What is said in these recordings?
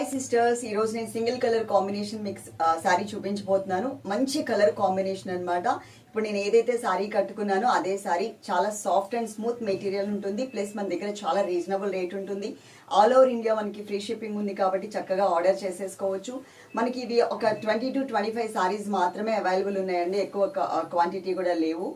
Hi sisters ఈ రోజు నేను single colour combination mix sari చూపించబోతున్నాను. మంచి కలర్ కాంబినేషన్ అన్నమాట. ఇప్పుడు నేను ఏదైతే శారీ కట్టుకున్నానో అదే శారీ చాలా సాఫ్ట్ అండ్ స్మూత్ మెటీరియల్ ఉంటుంది. ప్లస్ మన దగ్గర చాలా రీజనబుల్ రేట్ ఉంటుంది. ఆల్ ఓవర్ ఇండియా మనకి ఫ్రీ షిప్పింగ్ ఉంది కాబట్టి చక్కగా ఆర్డర్ చేసేసుకోవచ్చు. మనకి ఇది ఒక twenty two twenty five saris మాత్రమే అవైలబుల్ ఉన్నాయండి. ఎక్కువ క్వాంటిటీ కూడా లేవు.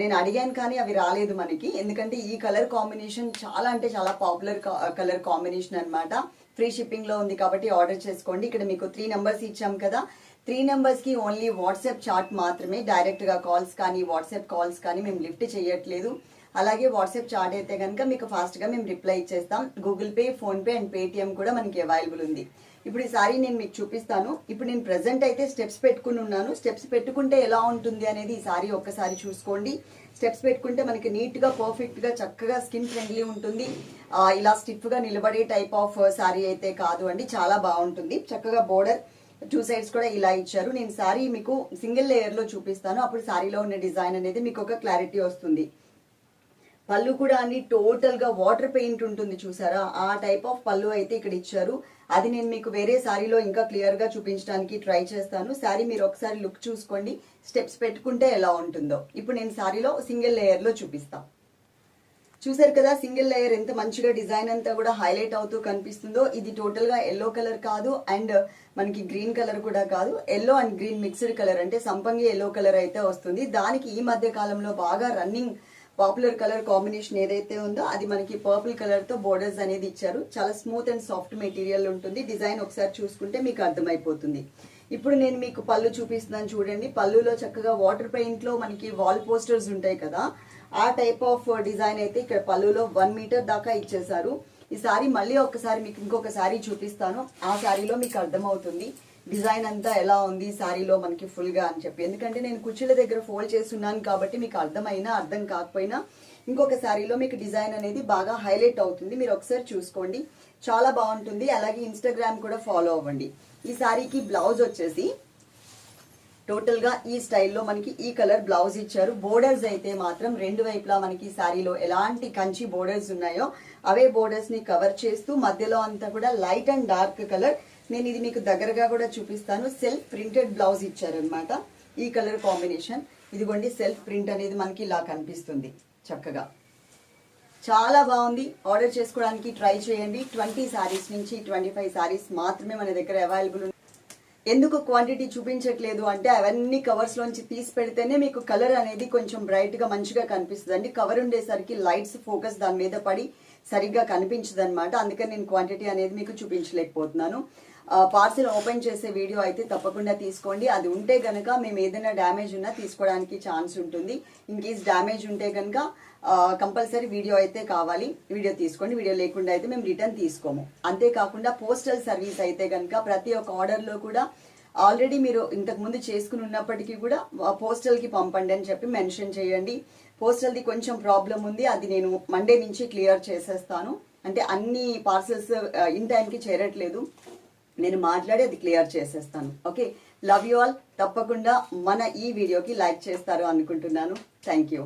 నేను అడిగాను కానీ అవి రాలేదు మనకి. ఎందుకంటే ఈ కలర్ కాంబినేషన్ చాలా అంటే చాలా పాపులర్ కలర్ కాంబినేషన్ అనమాట ఫ్రీ షిప్పింగ్లో ఉంది కాబట్టి ఆర్డర్ చేసుకోండి. ఇక్కడ మీకు త్రీ నెంబర్స్ ఇచ్చాం కదా. త్రీ నెంబర్స్కి ఓన్లీ వాట్సాప్ చాట్ మాత్రమే డైరెక్ట్గా కాల్స్ కానీ వాట్సాప్ కాల్స్ కానీ మేము లిఫ్ట్ చేయట్లేదు. అలాగే వాట్సాప్ చాట్ అయితే కనుక మీకు ఫాస్ట్గా మేము రిప్లై ఇచ్చేస్తాం Google Pay PhonePe and Paytm కూడా మనకి అవైలబుల్ ఉంది. ఇప్పుడు ఈ సారీ నేను మీకు చూపిస్తాను. ఇప్పుడు నేను ప్రెసెంట్ అయితే స్టెప్స్ పెట్టుకుని ఉన్నాను. స్టెప్స్ పెట్టుకుంటే ఎలా ఉంటుంది అనేది ఈ సారీ ఒక్కసారి చూసుకోండి. స్టెప్స్ పెట్టుకుంటే మనకి నీట్గా పర్ఫెక్ట్గా చక్కగా స్కిన్ ఫ్రెండ్లీ ఉంటుంది. ఇలా స్టిఫ్గా నిలబడే టైప్ ఆఫ్ uh, సారీ అయితే కాదు అండి. చాలా బాగుంటుంది. చక్కగా బోర్డర్ టూ సైడ్స్ కూడా ఇలా ఇచ్చారు. నేను సారీ మీకు సింగిల్ లేయర్లో చూపిస్తాను. అప్పుడు సారీలో ఉన్న డిజైన్ అనేది మీకు ఒక క్లారిటీ వస్తుంది. పళ్ళు కూడా అన్ని టోటల్గా వాటర్ పెయింట్ ఉంటుంది చూసారా? ఆ టైప్ ఆఫ్ పళ్ళు అయితే ఇక్కడ ఇచ్చారు. అది నేను మీకు వేరే శారీలో ఇంకా క్లియర్గా చూపించడానికి ట్రై చేస్తాను. శారీ మీరు ఒకసారి లుక్ చూసుకోండి. స్టెప్స్ పెట్టుకుంటే ఎలా ఉంటుందో. ఇప్పుడు నేను శారీలో సింగిల్ లేయర్లో చూపిస్తాను చూసారు కదా సింగిల్ లేయర్ ఎంత మంచిగా డిజైన్ అంతా కూడా హైలైట్ అవుతూ కనిపిస్తుందో. ఇది టోటల్గా ఎల్లో కలర్ కాదు అండ్ మనకి గ్రీన్ కలర్ కూడా కాదు. Yellow and green mixed colour అంటే సంపంగి ఎల్లో కలర్ అయితే వస్తుంది. దానికి ఈ మధ్య కాలంలో బాగా రన్నింగ్ పాపులర్ కలర్ కాంబినేషన్ ఏదైతే ఉందో అది మనకి పర్పుల్ కలర్తో బోర్డర్స్ అనేది ఇచ్చారు. చాలా స్మూత్ అండ్ సాఫ్ట్ మెటీరియల్ ఉంటుంది. డిజైన్ ఒకసారి చూసుకుంటే మీకు అర్థమైపోతుంది. ఇప్పుడు నేను మీకు పళ్ళు చూపిస్తున్నాను చూడండి. పళ్ళులో చక్కగా వాటర్ పెయింట్లో మనకి వాల్ పోస్టర్స్ ఉంటాయి కదా. ఆ టైప్ ఆఫ్ డిజైన్ అయితే ఇక్కడ పళ్ళులో వన్ మీటర్ దాకా ఇచ్చేసారు ఈ సారీ మళ్ళీ ఒకసారి మీకు ఇంకొక సారీ చూపిస్తాను. ఆ సారీలో మీకు అర్థమవుతుంది. డిజైన్ అంతా ఎలా ఉంది సారీలో మనకి ఫుల్గా అని చెప్పి. ఎందుకంటే నేను కుర్చీల దగ్గర ఫోల్డ్ చేస్తున్నాను కాబట్టి మీకు అర్థమైనా అర్థం కాకపోయినా ఇంకొక శారీలో మీకు డిజైన్ అనేది బాగా హైలైట్ అవుతుంది. మీరు ఒకసారి చూసుకోండి. చాలా బాగుంటుంది. అలాగే ఇన్స్టాగ్రామ్ కూడా ఫాలో అవ్వండి. ఈ శారీకి బ్లౌజ్ వచ్చేసి టోటల్గా ఈ స్టైల్లో మనకి ఈ కలర్ బ్లౌజ్ ఇచ్చారు. బోర్డర్స్ అయితే మాత్రం రెండు వైపులా మనకి శారీలో ఎలాంటి కంచి బోర్డర్స్ ఉన్నాయో అవే బోర్డర్స్ని కవర్ చేస్తూ మధ్యలో అంతా కూడా లైట్ అండ్ డార్క్ కలర్ నేను ఇది మీకు దగ్గరగా కూడా చూపిస్తాను. సెల్ఫ్ ప్రింటెడ్ బ్లౌజ్ ఇచ్చారనమాట ఈ కలర్ కాంబినేషన్. ఇదిగోండి సెల్ఫ్ ప్రింట్ అనేది మనకి ఇలా కనిపిస్తుంది చక్కగా. చాలా బాగుంది. ఆర్డర్ చేసుకోవడానికి ట్రై చేయండి. ట్వంటీ శారీస్ నుంచి ట్వంటీ ఫైవ్ సారీస్ మాత్రమే మన దగ్గర అవైలబుల్ ఉంది ఎందుకు క్వాంటిటీ చూపించట్లేదు అంటే అవన్నీ కవర్స్లోంచి తీసి పెడితేనే మీకు కలర్ అనేది కొంచెం బ్రైట్గా మంచిగా కనిపిస్తుంది అండి కవర్ ఉండేసరికి లైట్స్ ఫోకస్ దాని మీద పడి సరిగ్గా కనిపించదనమాట అందుకని నేను క్వాంటిటీ అనేది మీకు చూపించలేకపోతున్నాను. పార్సిల్ ఓపెన్ చేసే వీడియో అయితే తప్పకుండా తీసుకోండి. అది ఉంటే కనుక మేము ఏదైనా డ్యామేజ్ ఉన్నా తీసుకోవడానికి ఛాన్స్ ఉంటుంది. ఇన్ కేస్ డ్యామేజ్ ఉంటే కనుక కంపల్సరీ వీడియో అయితే కావాలి. వీడియో తీసుకోండి. వీడియో లేకుండా అయితే మేము రిటర్న్ తీసుకోము. అంతేకాకుండా పోస్టల్ సర్వీస్ అయితే కనుక ప్రతి ఒక్క ఆర్డర్లో కూడా ఆల్రెడీ మీరు ఇంతకు ముందు చేసుకుని ఉన్నప్పటికీ కూడా పోస్టల్కి పంపండి అని చెప్పి మెన్షన్ చేయండి. పోస్టల్ది కొంచెం ప్రాబ్లం ఉంది. అది నేను మండే నుంచి క్లియర్ చేసేస్తాను. అంటే అన్ని పార్సల్స్ ఇన్ టైంకి చేరట్లేదు. నేను మాట్లాడి అది క్లియర్ చేసేస్తాను. ఓకే? లవ్ యూ ఆల్ తప్పకుండా మన ఈ వీడియోకి లైక్ చేస్తారు అనుకుంటున్నాను. Thank you